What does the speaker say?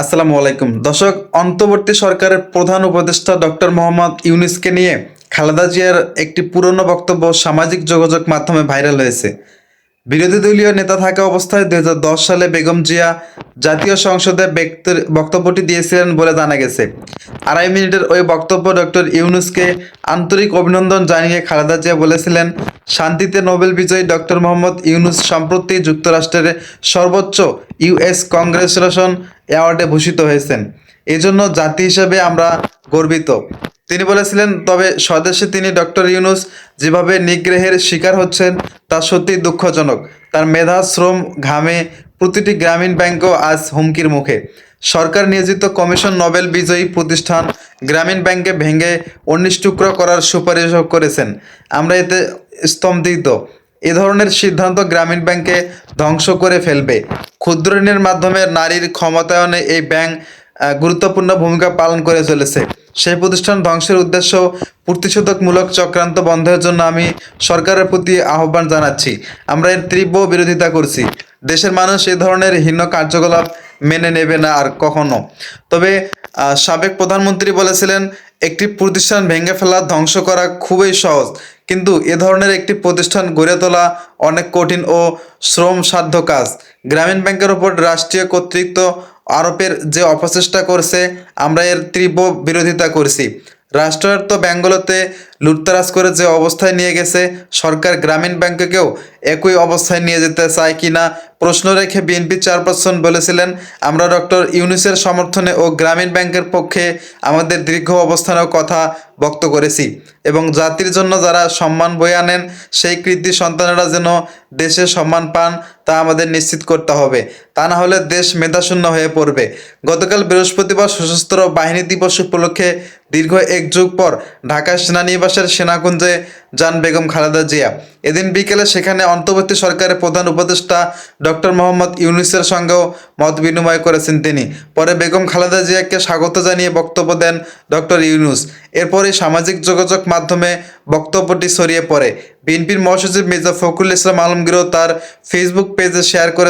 আসসালামু আলাইকুম। দর্শক, অন্তর্বর্তী সরকারের প্রধান উপদেষ্টা ডক্টর মোহাম্মদ ইউনিসকে নিয়ে খালেদা জিয়ার একটি পুরনো বক্তব্য সামাজিক যোগাযোগ মাধ্যমে ভাইরাল হয়েছে। বিরোধী দলীয় নেতা থাকা অবস্থায় দু হাজার দশ সালে বেগম জিয়া জাতীয় সংসদে বক্তব্যটি দিয়েছিলেন বলে জানা গেছে। আড়াই মিনিটের ওই বক্তব্য ডক্টর ইউনুসকে আন্তরিক অভিনন্দন জানিয়ে খালেদা জিয়া বলেছিলেন, শান্তিতে নোবেল বিজয়ী ডক্টর মোহাম্মদ ইউনুস সম্প্রতি যুক্তরাষ্ট্রের সর্বোচ্চ ইউএস কংগ্রেচুলেশন অ্যাওয়ার্ডে ভূষিত হয়েছেন। এজন্য জাতি হিসেবে আমরা গর্বিত। তিনি বলেছিলেন, তবে স্বদেশে তিনি ডক্টর ইউনুস যেভাবে নিগ্রহের শিকার হচ্ছেন, তা সত্যি দুঃখজনক। তার মেধা, শ্রম, ঘামে প্রতিটি গ্রামীণ ব্যাংকও আজ হুমকির মুখে। সরকার নিয়োজিত কমিশন নোবেল বিজয়ী প্রতিষ্ঠান গ্রামীণ ব্যাংকে ভেঙে উনিশ টুকরো করার সুপারিশও করেছেন। আমরা এতে স্তম্ভিত। এ ধরনের সিদ্ধান্ত গ্রামীণ ব্যাংকে ধ্বংস করে ফেলবে। ক্ষুদ্র ঋণের মাধ্যমে নারীর ক্ষমতায়নে এই ব্যাংক গুরুত্বপূর্ণ ভূমিকা পালন করে চলেছে। সেই প্রতিষ্ঠান ধ্বংসের উদ্দেশ্য প্রতিষেধকমূলক চক্রান্ত বন্ধের জন্য আমি সরকারের প্রতি আহ্বান জানাচ্ছি। আমরা এর তীব্র বিরোধিতা করছি। দেশের মানুষ এ ধরনের হীন কার্যকলাপ মেনে নেবে না আর কখনো। তবে সাবেক প্রধানমন্ত্রী বলেছিলেন, একটি প্রতিষ্ঠান ভেঙে ফেলা, ধ্বংস করা খুবই সহজ। কিন্তু এ ধরনের একটি প্রতিষ্ঠান গড়ে তোলা অনেক কঠিন ও শ্রমসাধ্য কাজ। গ্রামীণ ব্যাংকের ওপর রাষ্ট্রীয় কর্তৃত্ব আরোপের যে অপচেষ্টা করছে আমরা এর তীব্র বিরোধিতা করছি। রাষ্ট্রায়ত্ত ব্যাংকগুলোতে লুটতারাজ করে যে অবস্থায় নিয়ে গেছে, সরকার গ্রামীণ ব্যাংককেও একই অবস্থায় নিয়ে যেতে চায় কিনা প্রশ্ন রেখে বিএনপি চেয়ারপারসন বলেছিলেন, আমরা ডক্টর ইউনুসের সমর্থনে ও গ্রামীণ ব্যাংকের পক্ষে আমাদের দীর্ঘ অবস্থানেও কথা ব্যক্ত করেছি এবং জাতির জন্য যারা সম্মান বয়ে আনেন, সেই কৃতি সন্তানেরা যেন দেশে সম্মান পান, তা আমাদের নিশ্চিত করতে হবে। তা না হলে দেশ মেধাশূন্য হয়ে পড়বে। গতকাল বৃহস্পতিবার সশস্ত্র বাহিনী দিবস উপলক্ষে দীর্ঘ এক যুগ পর ঢাকা সেনানিবাসের সেনাকুঞ্জে যান বেগম খালেদা জিয়া। এদিন বিকেলে সেখানে অন্তর্বর্তী সরকারের প্রধান উপদেষ্টা ডক্টর মোহাম্মদ ইউনুসের সঙ্গেও মত বিনিময় করেছেন তিনি। পরে বেগম খালেদা জিয়াকে স্বাগত জানিয়ে বক্তব্য দেন ডক্টর ইউনুস। এরপরই সামাজিক যোগাযোগ মাধ্যমে বক্তব্যটি ছড়িয়ে পড়ে। বিএনপির মহাসচিব মির্জা ফখরুল ইসলাম আলমগীরও তার ফেসবুক পেজে শেয়ার করে